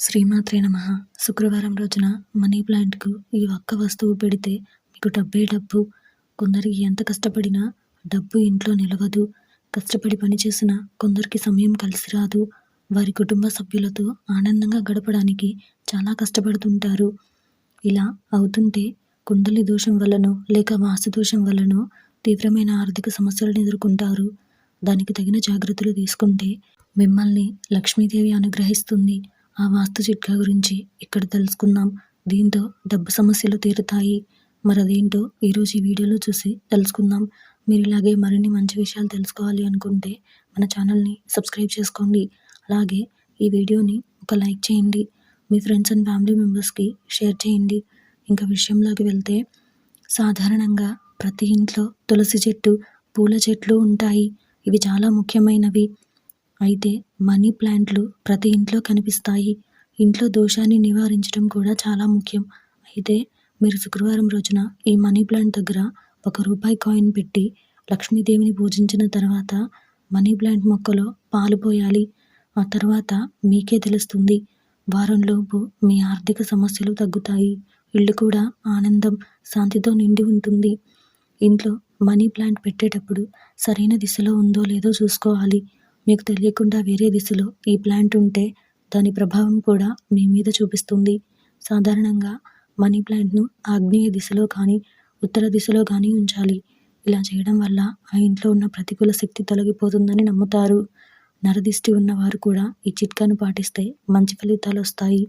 శ్రీమాత్రే నమ. శుక్రవారం రోజున మనీ ప్లాంట్కు ఈ ఒక్క వస్తువు పెడితే మీకు డబ్బే డబ్బు. కొందరికి ఎంత కష్టపడినా డబ్బు ఇంట్లో నిలవదు. కష్టపడి పనిచేసిన కొందరికి సమయం కలిసి రాదు. వారి కుటుంబ సభ్యులతో ఆనందంగా గడపడానికి చాలా కష్టపడుతుంటారు. ఇలా అవుతుంటే కుండలి దోషం వల్లనో లేక వాసు దోషం వల్లనో తీవ్రమైన ఆర్థిక సమస్యలను ఎదుర్కొంటారు. దానికి తగిన జాగ్రత్తలు తీసుకుంటే మిమ్మల్ని లక్ష్మీదేవి అనుగ్రహిస్తుంది. ఆ వాస్తు చిట్కా గురించి ఇక్కడ తెలుసుకుందాం. దీంతో డబ్బు సమస్యలు తీరుతాయి. మరి అదేంటో ఈరోజు ఈ వీడియోలో చూసి తెలుసుకుందాం. మీరు ఇలాగే మరిన్ని మంచి విషయాలు తెలుసుకోవాలి అనుకుంటే మన ఛానల్ని సబ్స్క్రైబ్ చేసుకోండి. అలాగే ఈ వీడియోని ఒక లైక్ చేయండి. మీ ఫ్రెండ్స్ అండ్ ఫ్యామిలీ మెంబర్స్కి షేర్ చేయండి. ఇంకా విషయంలోకి వెళ్తే సాధారణంగా ప్రతి ఇంట్లో తులసి చెట్టు పూల చెట్లు ఉంటాయి. ఇవి చాలా ముఖ్యమైనవి. అయితే మనీ ప్లాంట్లు ప్రతి ఇంట్లో కనిపిస్తాయి. ఇంట్లో దోషాన్ని నివారించడం కూడా చాలా ముఖ్యం. అయితే మీరు శుక్రవారం రోజున ఈ మనీ ప్లాంట్ దగ్గర ఒక రూపాయి కాయిన్ పెట్టి లక్ష్మీదేవిని పూజించిన తర్వాత మనీ ప్లాంట్ మొక్కలో పాలు పోయాలి. ఆ తర్వాత మీకే తెలుస్తుంది. వారంలోపు మీ ఆర్థిక సమస్యలు తగ్గుతాయి. ఇల్లు కూడా ఆనందం శాంతితో నిండి ఉంటుంది. ఇంట్లో మనీ ప్లాంట్ పెట్టేటప్పుడు సరైన దిశలో ఉందో లేదో చూసుకోవాలి. మీకు తెలియకుండా వేరే దిశలో ఈ ప్లాంట్ ఉంటే దాని ప్రభావం కూడా మీ మీద చూపిస్తుంది. సాధారణంగా మనీ ప్లాంట్ను ఆగ్నేయ దిశలో కానీ ఉత్తర దిశలో కానీ ఉంచాలి. ఇలా చేయడం వల్ల ఆ ఇంట్లో ఉన్న ప్రతికూల శక్తి తొలగిపోతుందని నమ్ముతారు. నరదిష్టి ఉన్నవారు కూడా ఈ చిట్కాను పాటిస్తే మంచి ఫలితాలు వస్తాయి.